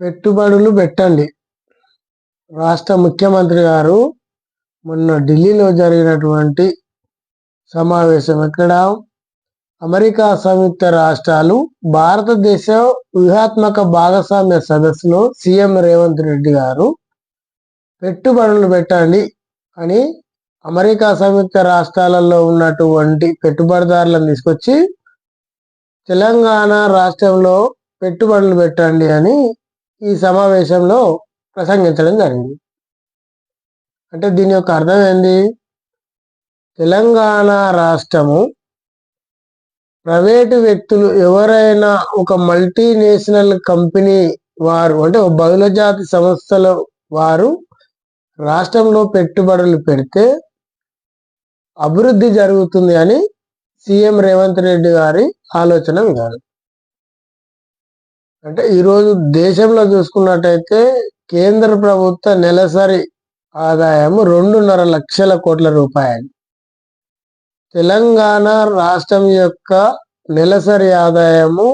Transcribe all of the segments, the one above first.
పెట్టుబడులు పెట్టండి. రాష్ట్ర ముఖ్యమంత్రి గారు మొన్న ఢిల్లీలో జరిగినటువంటి సమావేశం ఎక్కడ? అమెరికా సంయుక్త రాష్ట్రాలు భారతదేశ వ్యూహాత్మక భాగస్వామ్య సదస్సులో సీఎం రేవంత్ రెడ్డి గారు పెట్టుబడులు పెట్టండి అని అమెరికా సంయుక్త రాష్ట్రాలలో ఉన్నటువంటి పెట్టుబడిదారులను తీసుకొచ్చి తెలంగాణ రాష్ట్రంలో పెట్టుబడులు పెట్టండి అని ఈ సమావేశంలో ప్రసంగించడం జరిగింది. అంటే దీని యొక్క అర్థం ఏంది? తెలంగాణ రాష్ట్రము ప్రైవేటు వ్యక్తులు ఎవరైనా ఒక మల్టీనేషనల్ కంపెనీ వారు అంటే ఒక బహుళజాతి సంస్థల వారు రాష్ట్రంలో పెట్టుబడులు పెడితే అభివృద్ధి జరుగుతుంది అని సీఎం రేవంత్ రెడ్డి గారి ఆలోచన విధానం. అంటే ఈరోజు దేశంలో చూసుకున్నట్టయితే కేంద్ర ప్రభుత్వ నెలసరి ఆదాయం రెండున్నర లక్షల కోట్ల రూపాయలు. తెలంగాణ రాష్ట్రం యొక్క నెలసరి ఆదాయము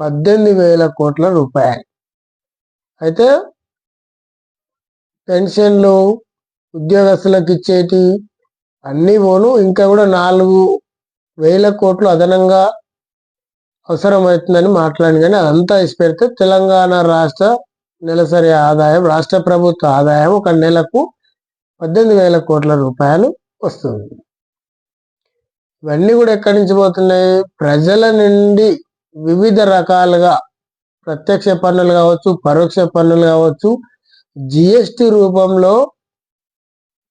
పద్దెనిమిది వేల కోట్ల రూపాయలు. అయితే పెన్షన్లు ఉద్యోగస్తులకు ఇచ్చేటి అన్నీ పోను ఇంకా కూడా నాలుగు వేల కోట్లు అదనంగా అవసరమవుతుందని మాట్లాడింది. కానీ అదంతా ఇసిపెడితే తెలంగాణ రాష్ట్ర నెలసరి ఆదాయం రాష్ట్ర ప్రభుత్వ ఆదాయం ఒక నెలకు పద్దెనిమిది వేల కోట్ల రూపాయలు వస్తుంది. ఇవన్నీ కూడా ఎక్కడి నుంచి పోతున్నాయి? ప్రజల నుండి వివిధ రకాలుగా ప్రత్యక్ష పన్నులు కావచ్చు పరోక్ష పన్నులు కావచ్చు జిఎస్టి రూపంలో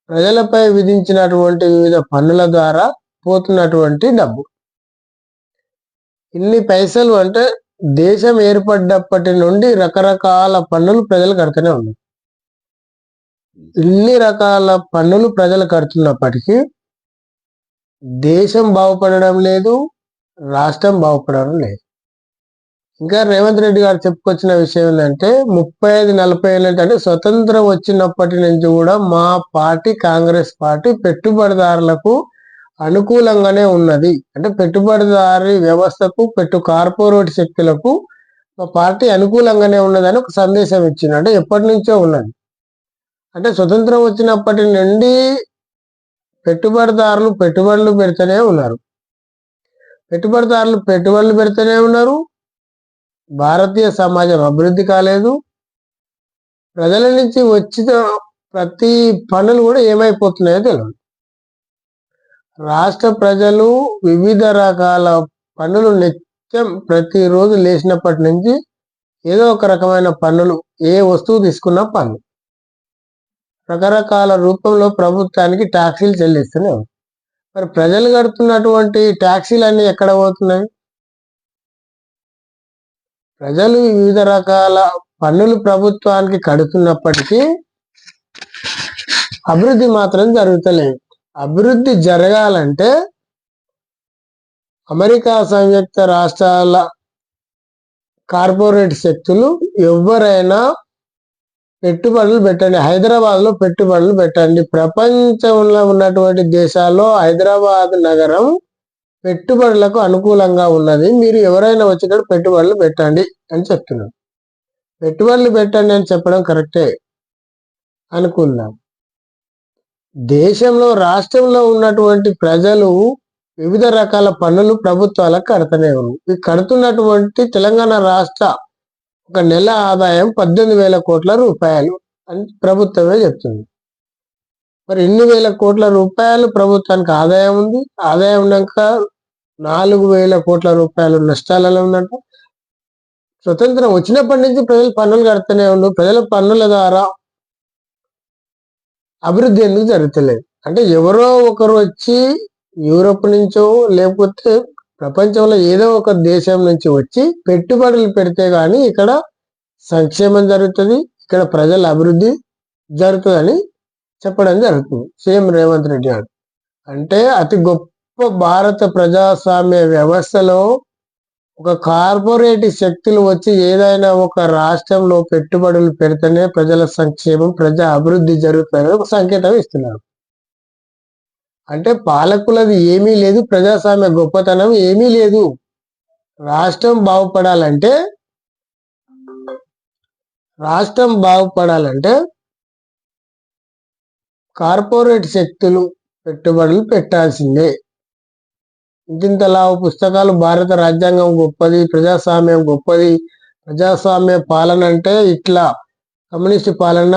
ప్రజలపై విధించినటువంటి వివిధ పన్నుల ద్వారా పోతున్నటువంటి డబ్బు. ఇన్ని పైసలు అంటే దేశం ఏర్పడ్డప్పటి నుండి రకరకాల పన్నులు ప్రజలు కడుతూనే ఉన్నారు. ఇన్ని రకాల పన్నులు ప్రజలు కడుతున్నప్పటికీ దేశం బాగుపడడం లేదు రాష్ట్రం బాగుపడడం లేదు. ఇంకా రేవంత్ రెడ్డి గారు చెప్పుకొచ్చిన విషయం ఏంటంటే ముప్పై ఐదు నలభై ఏళ్ళు అంటే స్వతంత్రం వచ్చినప్పటి నుంచి కూడా మా పార్టీ కాంగ్రెస్ పార్టీ పెట్టుబడిదారులకు అనుకూలంగానే ఉన్నది. అంటే పెట్టుబడిదారి వ్యవస్థకు పెట్టు కార్పొరేట్ శక్తులకు మా పార్టీ అనుకూలంగానే ఉన్నదని ఒక సందేశం ఇచ్చింది. అంటే ఎప్పటి నుంచో ఉన్నది. అంటే స్వతంత్రం వచ్చినప్పటి నుండి పెట్టుబడిదారులు పెట్టుబడులు పెడుతూనే ఉన్నారు. పెట్టుబడిదారులు పెట్టుబడులు పెడుతూనే ఉన్నారు. భారతీయ సమాజం అభివృద్ధి కాలేదు. ప్రజల నుంచి వచ్చిన ప్రతి పనులు కూడా ఏమైపోతున్నాయో తెలియదు రాష్ట్ర ప్రజలు వివిధ రకాల పన్నులు నిత్యం ప్రతిరోజు లేచినప్పటి నుంచి ఏదో ఒక రకమైన పన్నులు ఏ వస్తువు తీసుకున్నా పన్ను రకరకాల రూపంలో ప్రభుత్వానికి ట్యాక్సీలు చెల్లిస్తూనే మరి ప్రజలు కడుతున్నటువంటి ట్యాక్సీలు అన్నీ ఎక్కడ పోతున్నాయి? ప్రజలు వివిధ రకాల పన్నులు ప్రభుత్వానికి కడుతున్నప్పటికీ అభివృద్ధి మాత్రం జరుగుతలేదు. అభివృద్ధి జరగాలంటే అమెరికా సంయుక్త రాష్ట్రాల కార్పొరేట్ శక్తులు ఎవరైనా పెట్టుబడులు పెట్టండి. హైదరాబాద్లో పెట్టుబడులు పెట్టండి. ప్రపంచంలో ఉన్నటువంటి దేశాల్లో హైదరాబాద్ నగరం పెట్టుబడులకు అనుకూలంగా ఉన్నది. మీరు ఎవరైనా వచ్చినప్పుడు పెట్టుబడులు పెట్టండి అని చెప్తున్నాం పెట్టుబడులు పెట్టండి అని చెప్పడం కరెక్టే అనుకుందాం. దేశంలో రాష్ట్రంలో ఉన్నటువంటి ప్రజలు వివిధ రకాల పన్నులు ప్రభుత్వాలకు కడతనే ఉన్నారు ఈ కడుతున్నటువంటి తెలంగాణ రాష్ట్ర ఒక నెల ఆదాయం పద్దెనిమిది వేల కోట్ల రూపాయలు అని ప్రభుత్వమే చెప్తుంది. మరి ఎన్ని వేల కోట్ల రూపాయలు ప్రభుత్వానికి ఆదాయం ఉంది? ఆదాయం ఉన్నాక నాలుగు వేల కోట్ల రూపాయలు నష్టాలలో ఉందంట స్వతంత్రం వచ్చినప్పటి నుంచి ప్రజలు పన్నులు కడుతూనే ఉండు. ప్రజల పన్నుల ద్వారా అభివృద్ధి ఎందుకు జరుగుతలేదు? అంటే ఎవరో ఒకరు వచ్చి యూరోప్ నుంచో లేకపోతే ప్రపంచంలో ఏదో ఒక దేశం నుంచి వచ్చి పెట్టుబడులు పెడితే గాని ఇక్కడ సంక్షేమం జరుగుతుంది ఇక్కడ ప్రజల అభివృద్ధి జరుగుతుందని చెప్పడం జరుగుతుంది. సీఎం రేవంత్ రెడ్డి గారు. అంటే అతి గొప్ప భారత ప్రజాస్వామ్య వ్యవస్థలో ఒక కార్పొరేట్ శక్తులు వచ్చి ఏదైనా ఒక రాష్ట్రంలో పెట్టుబడులు పెడితేనే ప్రజల సంక్షేమం ప్రజా అభివృద్ధి జరుగుతుందని ఒక సంకేతం ఇస్తున్నారు. అంటే పాలకులది ఏమీ లేదు ప్రజాస్వామ్య గొప్పతనం ఏమీ లేదు. రాష్ట్రం బాగుపడాలంటే రాష్ట్రం బాగుపడాలంటే కార్పొరేట్ శక్తులు పెట్టుబడులు పెట్టాల్సిందే. ఇంతింత లావు పుస్తకాలు భారత రాజ్యాంగం గొప్పది ప్రజాస్వామ్యం గొప్పది. ప్రజాస్వామ్య పాలన అంటే ఇట్లా. కమ్యూనిస్ట్ పాలన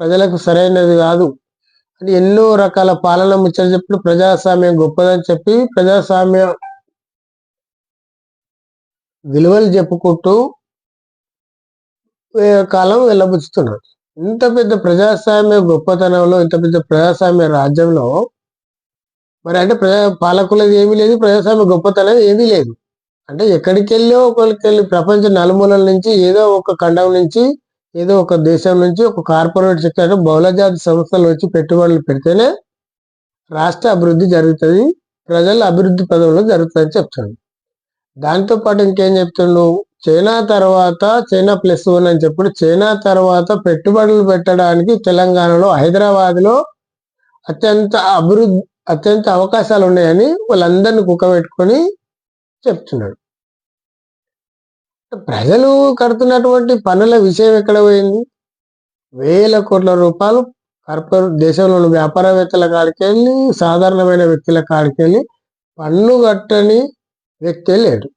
ప్రజలకు సరైనది కాదు. అని ఎన్నో రకాల పాలన ముచ్చట చెప్పి ప్రజాస్వామ్యం గొప్పదని చెప్పి ప్రజాస్వామ్య విలువలు చెప్పుకుంటూ కాలం వెళ్ళబుచ్చుతున్నారు ఇంత పెద్ద ప్రజాస్వామ్య గొప్పతనంలో ఇంత పెద్ద ప్రజాస్వామ్య రాజ్యంలో మరి అంటే ప్రజా పాలకులది ఏమీ లేదు ప్రజాస్వామ్య గొప్పతనం ఏమీ లేదు. అంటే ఎక్కడికి వెళ్ళో ఒకరికి వెళ్ళి ప్రపంచ నలుమూలల నుంచి ఏదో ఒక ఖండం నుంచి ఏదో ఒక దేశం నుంచి ఒక కార్పొరేట్ సెక్టర్ బహుళజాతి సంస్థలు వచ్చి పెట్టుబడులు పెడితేనే రాష్ట్ర అభివృద్ధి జరుగుతుంది ప్రజల అభివృద్ధి పదంలో జరుగుతుందని చెప్తాడు దాంతో పాటు ఇంకేం చెప్తుండు చైనా తర్వాత చైనా ప్లస్ వన్ అని చెప్పి చైనా తర్వాత పెట్టుబడులు పెట్టడానికి తెలంగాణలో హైదరాబాద్లో అత్యంత అభివృద్ధి అత్యంత అవకాశాలు ఉన్నాయని వాళ్ళందరినీ కుక్కబెట్టుకొని చెప్తున్నాడు. ప్రజలు కడుతున్నటువంటి పనుల విషయం ఎక్కడ పోయింది? వేల కోట్ల రూపాయలు కార్పొరేట్ దేశంలోని వ్యాపారవేత్తల కాడికి వెళ్ళి సాధారణమైన వ్యక్తుల కాడికి వెళ్ళి పన్ను కట్టని వ్యక్తే లేడు.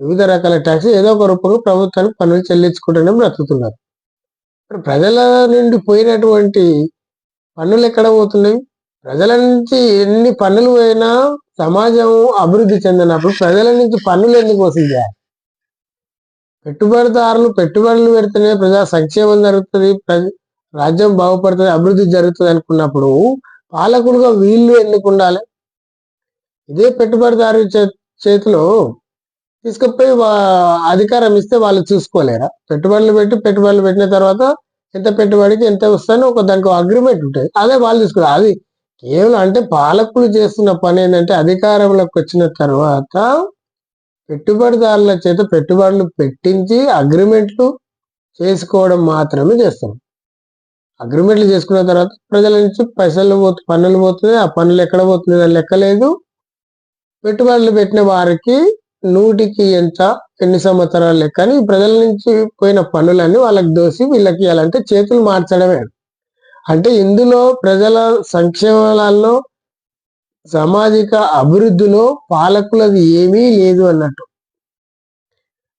వివిధ రకాల ట్యాక్స్ ఏదో ఒక రూపంగా ప్రభుత్వానికి పన్నులు చెల్లించుకుంటూనే బ్రతుకుతున్నారు. మరి ప్రజల నుండి పోయినటువంటి పన్నులు ఎక్కడ పోతున్నాయి? ప్రజల నుంచి ఎన్ని పన్నులు పోయినా సమాజం అభివృద్ధి చెందినప్పుడు ప్రజల నుంచి పన్నులు ఎందుకు వసూలు చేయాలి? పెట్టుబడిదారులు పెట్టుబడులు పెడితేనే ప్రజా సంక్షేమం జరుగుతుంది రాజ్యం బాగుపడుతుంది అభివృద్ధి జరుగుతుంది అనుకున్నప్పుడు పాలకులుగా వీళ్ళు ఎందుకు ఉండాలి? ఇదే పెట్టుబడిదారు చేతిలో తీసుకుపోయి అధికారం ఇస్తే వాళ్ళు చూసుకోలేరా? పెట్టుబడులు పెట్టి పెట్టుబడులు పెట్టిన తర్వాత ఎంత పెట్టుబడికి ఎంత వస్తానో ఒక దానికి అగ్రిమెంట్ ఉంటుంది. అదే వాళ్ళు తీసుకురా అది కేవలం అంటే పాలకులు చేస్తున్న పని ఏంటంటే అధికారంలోకి వచ్చిన తర్వాత పెట్టుబడిదారుల చేత పెట్టుబడులు పెట్టించి అగ్రిమెంట్లు చేసుకోవడం మాత్రమే చేస్తాం. అగ్రిమెంట్లు చేసుకున్న తర్వాత ప్రజల నుంచి పైసలు పోతు పన్నులు పోతుంది ఆ పన్నులు ఎక్కడ పోతుంది అని లెక్కలేదు పెట్టుబడులు పెట్టిన వారికి నూటికి ఎంత ఎన్ని సంవత్సరాలు లెక్క అని ప్రజల నుంచి పోయిన పన్నులన్నీ వాళ్ళకి దోసి వీళ్ళకి ఇవ్వాలంటే చేతులు మార్చడమే. అంటే ఇందులో ప్రజల సంక్షేమాలలో సామాజిక అభివృద్ధిలో పాలకులది ఏమీ లేదు అన్నట్టు.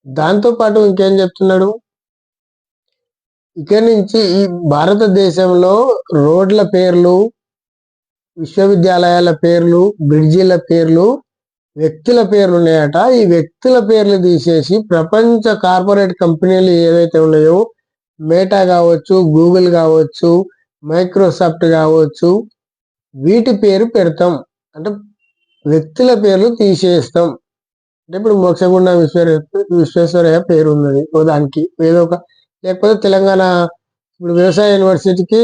దాంతో పాటు ఇంకేం చెప్తున్నాడు? ఇక్కడి నుంచి ఈ భారతదేశంలో రోడ్ల పేర్లు విశ్వవిద్యాలయాల పేర్లు బ్రిడ్జిల పేర్లు వ్యక్తుల పేర్లు ఉన్నాయట. ఈ వ్యక్తుల పేర్లు తీసేసి ప్రపంచ కార్పొరేట్ కంపెనీలు ఏవైతే ఉన్నాయో మేటా కావచ్చు గూగుల్ కావచ్చు మైక్రోసాఫ్ట్ కావచ్చు. వీటి పేరు పెడతాం. అంటే వ్యక్తుల పేర్లు తీసేస్తాం. అంటే ఇప్పుడు మోక్షగుండ విశ్వర విశ్వేశ్వరయ్య పేరు ఉన్నది. ఓ దానికి ఏదో ఒక లేకపోతే తెలంగాణ ఇప్పుడు వ్యవసాయ యూనివర్సిటీకి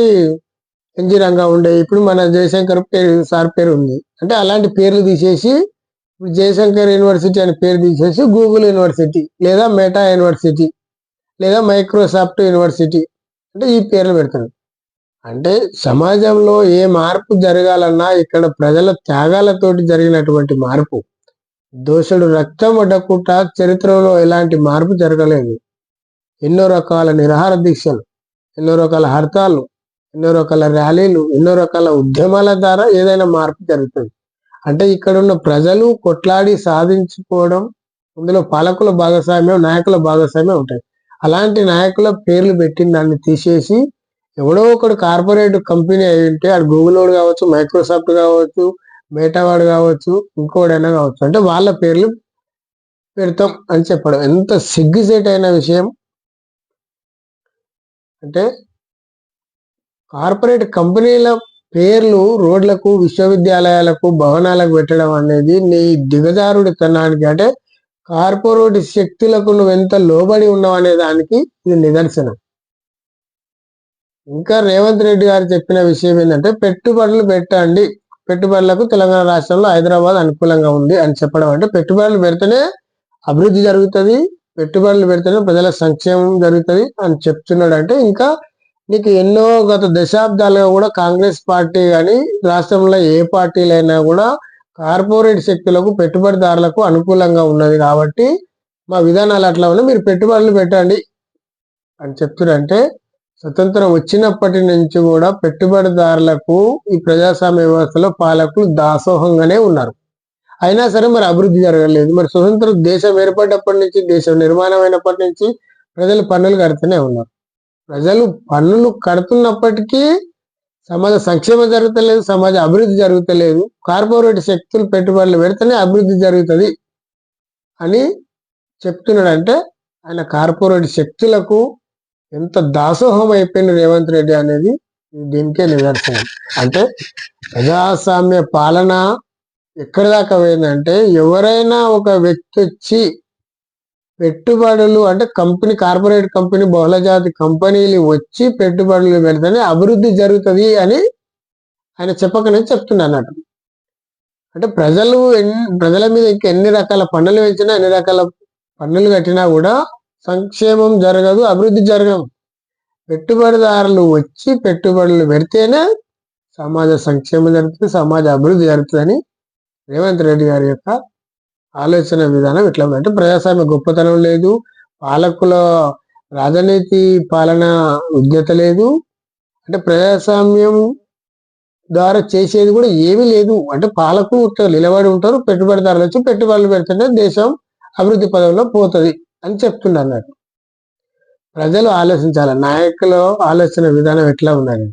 ఎన్జి రంగా ఉండే ఇప్పుడు మన జయశంకర్ పేరు సార్ పేరు ఉంది. అంటే అలాంటి పేర్లు తీసేసి ఇప్పుడు జయశంకర్ యూనివర్సిటీ అనే పేరు తీసేసి గూగుల్ యూనివర్సిటీ లేదా మెటా యూనివర్సిటీ లేదా మైక్రోసాఫ్ట్ యూనివర్సిటీ అంటే ఈ పేర్లు పెడతారు. అంటే సమాజంలో ఏ మార్పు జరగాలన్నా ఇక్కడ ప్రజల త్యాగాలతోటి జరిగినటువంటి మార్పు. దోషుడు రక్తం అడ్డకుంట చరిత్రలో ఎలాంటి మార్పు జరగలేదు. ఎన్నో రకాల నిరహార దీక్షలు ఎన్నో రకాల హర్తాలు ఎన్నో రకాల ర్యాలీలు ఎన్నో రకాల ఉద్యమాల ద్వారా ఏదైనా మార్పు జరుగుతుంది. అంటే ఇక్కడ ఉన్న ప్రజలు కొట్లాడి సాధించుకోవడం అందులో పాలకుల భాగస్వామ్యం నాయకుల భాగస్వామ్యం ఉంటాయి. అలాంటి నాయకుల పేర్లు పెట్టిన దాన్ని తీసేసి ఎవడో ఒకడు కార్పొరేట్ కంపెనీ అయి ఉంటే అది గూగుల్ వాడు కావచ్చు మైక్రోసాఫ్ట్ కావచ్చు మేటావాడు కావచ్చు ఇంకోడైనా కావచ్చు. అంటే వాళ్ళ పేర్లు పెడతాం అని చెప్పడం. ఎంత సిగ్గుసేట్ అయిన విషయం. అంటే కార్పొరేట్ కంపెనీల పేర్లు రోడ్లకు విశ్వవిద్యాలయాలకు భవనాలకు పెట్టడం అనేది నీ దిగజారుడితనానికి అంటే కార్పొరేట్ శక్తులకు నువ్వు ఎంత లోబడి ఉన్నావు అనే దానికి ఇది నిదర్శనం. ఇంకా రేవంత్ రెడ్డి గారు చెప్పిన విషయం ఏంటంటే పెట్టుబడులు పెట్టండి. పెట్టుబడులకు తెలంగాణ రాష్ట్రంలో హైదరాబాద్ అనుకూలంగా ఉంది అని చెప్పడం అంటే పెట్టుబడులు పెడితేనే అభివృద్ధి జరుగుతుంది పెట్టుబడులు పెడితేనే ప్రజల సంక్షేమం జరుగుతుంది అని చెప్తున్నాడు అంటే ఇంకా నీకు ఎన్నో గత దశాబ్దాలుగా కూడా కాంగ్రెస్ పార్టీ కానీ రాష్ట్రంలో ఏ పార్టీలైనా కూడా కార్పొరేట్ శక్తులకు పెట్టుబడిదారులకు అనుకూలంగా ఉన్నది కాబట్టి మా విధానాలు అట్లా ఉన్నాయి. మీరు పెట్టుబడులు పెట్టండి అని చెప్తున్నారంటే స్వతంత్రం వచ్చినప్పటి నుంచి కూడా పెట్టుబడిదారులకు ఈ ప్రజాస్వామ్య వ్యవస్థలో పాలకులు దాసోహంగానే ఉన్నారు. అయినా సరే మరి అభివృద్ధి జరగలేదు. మరి స్వతంత్ర దేశం ఏర్పడినప్పటి నుంచి దేశం నిర్మాణం అయినప్పటి నుంచి ప్రజలు పన్నులు కడుతూనే ఉన్నారు. ప్రజలు పన్నులు కడుతున్నప్పటికీ సమాజ సంక్షేమం జరుగుతలేదు సమాజ అభివృద్ధి జరుగుతలేదు. కార్పొరేట్ శక్తులు పెట్టుబడులు పెడితేనే అభివృద్ధి జరుగుతుంది అని చెప్తున్నాడంటే ఆయన కార్పొరేట్ శక్తులకు ఎంత దాసోహం అయిపోయిన రేవంత్ రెడ్డి అనేది దీనికే నిదర్శనం. అంటే ప్రజాస్వామ్య పాలన ఎక్కడి దాకా పోయిందంటే ఎవరైనా ఒక వ్యక్తి వచ్చి పెట్టుబడులు అంటే కంపెనీ కార్పొరేట్ కంపెనీ బహుళజాతి కంపెనీలు వచ్చి పెట్టుబడులు పెడితేనే అభివృద్ధి జరుగుతుంది అని ఆయన చెప్పకనే చెప్తున్నా అన్నట్టు అంటే ప్రజలు ప్రజల మీద ఇంకా ఎన్ని రకాల పన్నులు పెంచినా ఎన్ని రకాల పన్నులు కట్టినా కూడా సంక్షేమం జరగదు అభివృద్ధి జరగదు. పెట్టుబడిదారులు వచ్చి పెట్టుబడులు పెడితేనే సమాజ సంక్షేమం జరుగుతుంది సమాజ అభివృద్ధి జరుగుతుందని రేవంత్ రెడ్డి గారి యొక్క ఆలోచన విధానం ఇట్లా అంటే ప్రజాస్వామ్య గొప్పతనం లేదు పాలకుల రాజనీతి పాలన విజ్ఞత లేదు. అంటే ప్రజాస్వామ్యం ద్వారా చేసేది కూడా ఏమీ లేదు. అంటే పాలకులు నిలబడి ఉంటారు పెట్టుబడిదారులు వచ్చి పెట్టుబడులు పెడితేనే దేశం అభివృద్ధి పదంలో పోతుంది. అని చెప్తున్నారు అన్నట్టు ప్రజలు ఆలోచించాలి. నాయకులు ఆలోచన విధానం ఎట్లా ఉందని